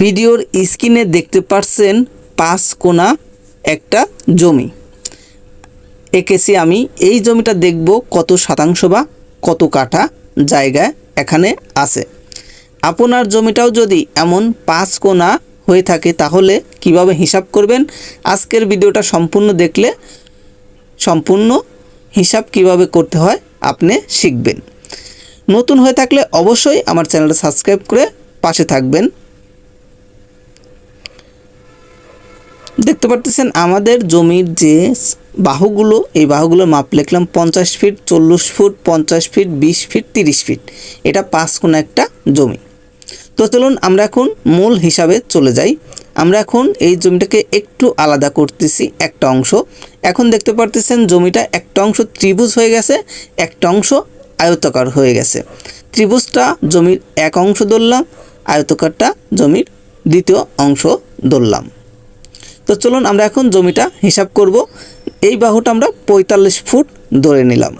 ভিডিওর স্ক্রিনে দেখতে পাচ্ছেন পাঁচ কোনা একটা জমি। এঁকেছি আমি। এই জমিটা দেখব কত শতাংশ বা কত কাঠা জায়গায় এখানে আছে। আপনার জমিটাও যদি এমন পাঁচ কোনা হয়ে থাকে, তাহলে কীভাবে হিসাব করবেন? আজকের ভিডিওটা সম্পূর্ণ দেখলে সম্পূর্ণ হিসাব কীভাবে করতে হয় আপনি শিখবেন। নতুন হয়ে থাকলে অবশ্যই আমার চ্যানেলটা সাবস্ক্রাইব করে পাশে থাকবেন। দেখতে পারতেছেন আমাদের জমির যে বাহুগুলো, এই বাহুগুলোর মাপ লিখলাম পঞ্চাশ ফিট, চল্লিশ ফুট, পঞ্চাশ ফিট, বিশ ফিট, তিরিশ ফিট। এটা পাঁচ কোন একটা জমি। তো চলুন আমরা এখন মূল হিসাবে চলে যাই। আমরা এখন এই জমিটাকে একটু আলাদা করতেছি, একটা অংশ। এখন দেখতে পারতেছেন জমিটা একটা অংশ ত্রিভুজ হয়ে গেছে, একটা অংশ আয়তাকার হয়ে গেছে। ত্রিভুজটা জমির এক অংশ ধরলাম, আয়তকারটা জমির দ্বিতীয় অংশ ধরলাম। তো চলুন আমরা এখন জমিটা হিসাব করব। এই বাহুটা আমরা পঁয়তাল্লিশ ফুট ধরে নিলাম।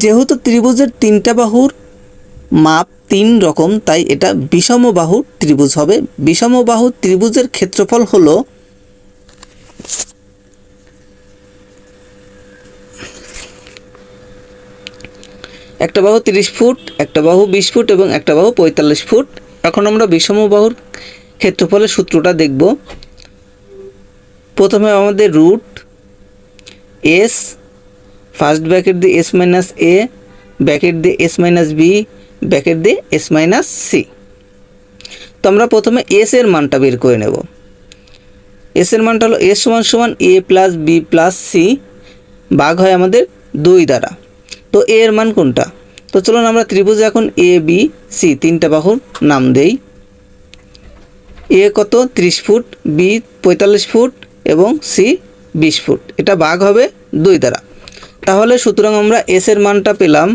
যেহেতু ত্রিভুজের তিনটা বাহুর মাপ তিন রকম, তাই এটা বিষম বাহু ত্রিভুজ হবে। বিষম বাহু ত্রিভুজের ক্ষেত্রফল হলো একটা বাহু তিরিশ ফুট, একটা বাহু বিশ ফুট এবং একটা বাহু পঁয়তাল্লিশ ফুট। এখন আমরা বিষম বাহুর ক্ষেত্রফলের সূত্রটা দেখব। প্রথমে আমাদের রুট এস ফার্স্ট ব্যাকেট দিয়ে এস মাইনাস এ ব্যাকেট দিয়ে এস মাইনাস বি ব্যাকেট দিয়ে এস মাইনাস সি তো আমরা প্রথমে এস এর মানটা বের করে নেব। এস এর মানটা হলো এস সমান সমান A plus B plus C ভাগ হয় আমাদের দুই দ্বারা। তো এ এর মান কোনটা? তো চলুন আমরা ত্রিভুজে এখন এ বি সি তিনটা বাহুর নাম দেই। এ কত? ত্রিশ ফুট বি পঁয়তাল্লিশ ফুট এবং সি বিশ ফুট। এটা ভাগ হবে দুই দ্বারা। তাহলে সুতরাং আমরা এস এর মানটা পেলাম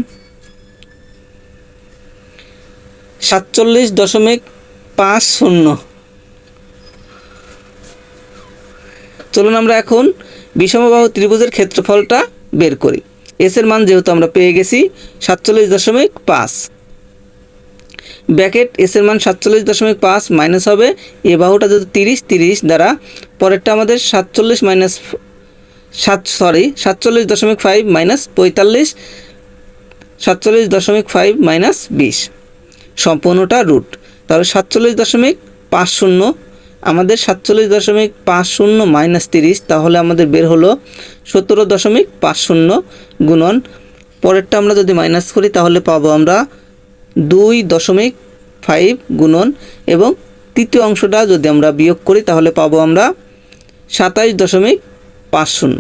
সাতচল্লিশ দশমিক পাঁচ শূন্য। চলুন আমরা এখন বিষমবাহু ত্রিভুজের ক্ষেত্রফলটা বের করি। এস এর মান যেহেতু আমরা পেয়ে গেছি সাতচল্লিশ দশমিক পাঁচ। ব্যাকেট এস এর মান সাতচল্লিশ দশমিক পাঁচ মাইনাস হবে। এ বাহুটা যদি তিরিশ তিরিশ দ্বারা পরেরটা আমাদের সাতচল্লিশ মাইনাস সাত সরি সাতচল্লিশ দশমিক ফাইভ মাইনাস পঁয়তাল্লিশ, সাতচল্লিশ দশমিক ফাইভ মাইনাস বিশ। সম্পূর্ণটা রুট তাহলে সাতচল্লিশ দশমিক পাঁচ শূন্য আমাদের সাতচল্লিশ দশমিক পাঁচ শূন্য মাইনাস তিরিশ, তাহলে আমাদের বের হলো সতেরো দশমিক পাঁচ শূন্য গুণন। পরেরটা আমরা যদি মাইনাস করি, তাহলে পাবো আমরা দুই দশমিক ফাইভ গুণন। এবং তৃতীয় অংশটা যদি আমরা বিয়োগ করি, তাহলে পাবো আমরা সাতাইশ দশমিক পাঁচ শূন্য।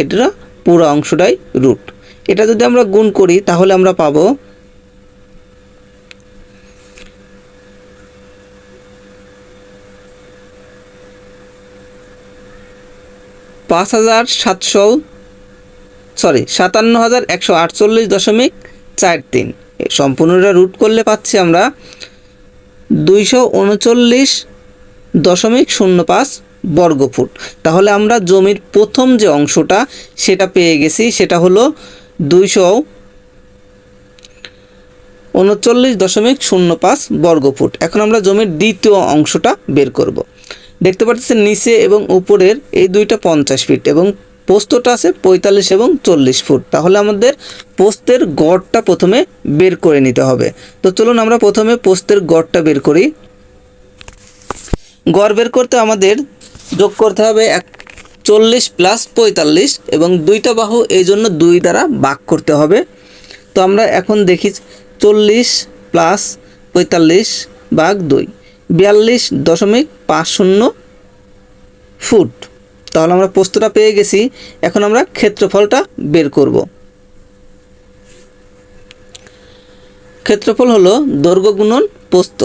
এটা পুরো অংশটাই রুট। এটা যদি আমরা গুণ করি, তাহলে আমরা পাবো পাঁচ হাজার সাতশো সরি সাতান্ন হাজার একশো আটচল্লিশ দশমিক চার তিন। সম্পূর্ণটা রুট করলে পাচ্ছি আমরা দুইশো উনচল্লিশ দশমিক শূন্য পাঁচ বর্গফুট। তাহলে আমরা জমির প্রথম যে অংশটা সেটা পেয়ে গেছি, সেটা হলো দুইশো উনচল্লিশ দশমিক শূন্য পাঁচ বর্গফুট। এখন আমরা জমির দ্বিতীয় অংশটা বের করব। দেখতে পাচ্ছেন নিচে এবং উপরের এই দুইটা পঞ্চাশ ফিট এবং পোস্তটা আছে পঁয়তাল্লিশ এবং চল্লিশ ফুট। তাহলে আমাদের পোস্তের গড়টা প্রথমে বের করে নিতে হবে। তো চলুন আমরা প্রথমে পোস্তের গড়টা বের করি। গড় বের করতে আমাদের যোগ করতে হবে এক চল্লিশ প্লাস পঁয়তাল্লিশ এবং দুইটা বাহু এই জন্য দুই দ্বারা ভাগ করতে হবে। তো আমরা এখন দেখি চল্লিশ প্লাস পঁয়তাল্লিশ বাঘ দুই। বিয়াল্লিশ দশমিক পাঁচ শূন্য ফুট। তাহলে আমরা পোস্তটা পেয়ে গেছি। এখন আমরা ক্ষেত্রফলটা বের করব। ক্ষেত্রফল হলো দৈর্ঘ্য গুণন পোস্ত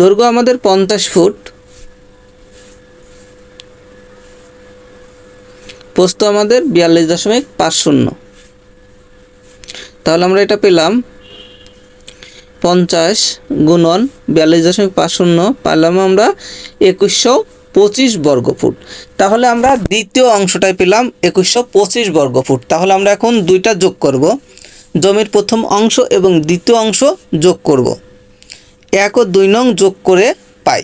দৈর্ঘ্য আমাদের পঞ্চাশ ফুট। পোস্ত আমাদের বিয়াল্লিশ দশমিক পাঁচ শূন্য। তাহলে আমরা এটা পেলাম পঞ্চাশ গুণন বিয়াল্লিশ দশমিক পাঁচ শূন্য পারলাম আমরা একুশশো পঁচিশ বর্গফুট। তাহলে আমরা দ্বিতীয় অংশটায় পেলাম একুশশো পঁচিশ বর্গফুট। তাহলে আমরা এখন দুইটা যোগ করব। জমির প্রথম অংশ এবং দ্বিতীয় অংশ যোগ করব। এক ও দুই নং যোগ করে পাই।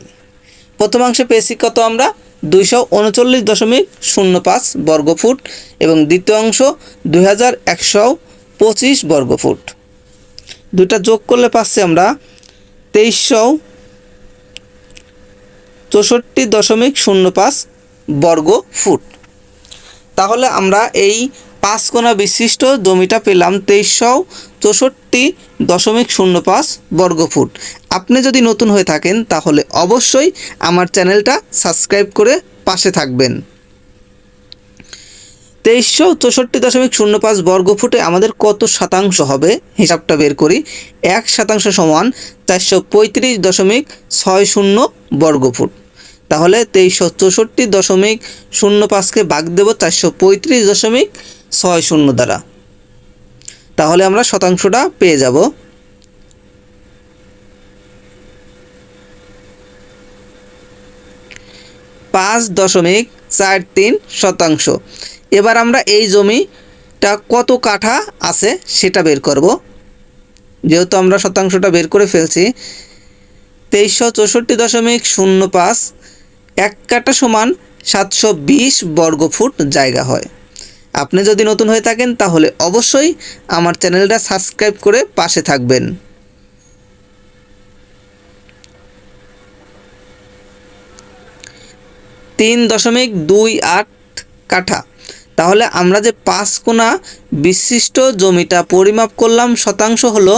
প্রথম অংশে পেয়েছি কত আমরা? দুইশো উনচল্লিশ দশমিক শূন্য পাঁচ বর্গফুট এবং দ্বিতীয় অংশ দুই হাজার একশো পঁচিশ বর্গফুট। দুটা যোগ করলে পাচ্ছি আমরা তেইশশো চৌষট্টি দশমিক শূন্য পাঁচ বর্গ ফুট। তাহলে আমরা এই পাঁচ কোণা বিশিষ্ট জমিটা পেলাম তেইশশো চৌষট্টি দশমিক শূন্য পাঁচ বর্গ ফুট। আপনি যদি নতুন হয়ে থাকেন তাহলে অবশ্যই আমার চ্যানেলটা সাবস্ক্রাইব করে পাশে থাকবেন। তেইশশো চৌষট্টি দশমিক শূন্য পাঁচ বর্গ ফুটে আমাদের কত শতাংশ হবে? হিসাবটা বের করি। এক শতাংশ সমান চারশো পঁয়ত্রিশ দশমিক ছয় শূন্য বর্গ ফুট তাহলে তেইশশো চৌষট্টি দশমিক শূন্য পাঁচকে বাগ দেব চারশো পঁয়ত্রিশ দশমিক ছয় শূন্য দ্বারা। তাহলে আমরা শতাংশটা পেয়ে যাব। পাঁচ দশমিক চার তিন শতাংশ। এবার আমরা এই জমিটা কত কাঠা আছে সেটা বের করব। যেহেতু আমরা শতাংশটা বের করে ফেলছি, তেইশশো চৌষট্টি দশমিক শূন্য পাঁচ এক কাঠা সমান সাতশো বিশ বর্গফুট জায়গা হয়। আপনি যদি নতুন হয়ে থাকেন তাহলে অবশ্যই আমার চ্যানেলটা সাবস্ক্রাইব করে পাশে থাকবেন। তিন দশমিক দুই আট কাঠা। তাহলে আমরা যে পাঁচ কোনা বিশিষ্ট জমিটা পরিমাপ করলাম, শতাংশ হলো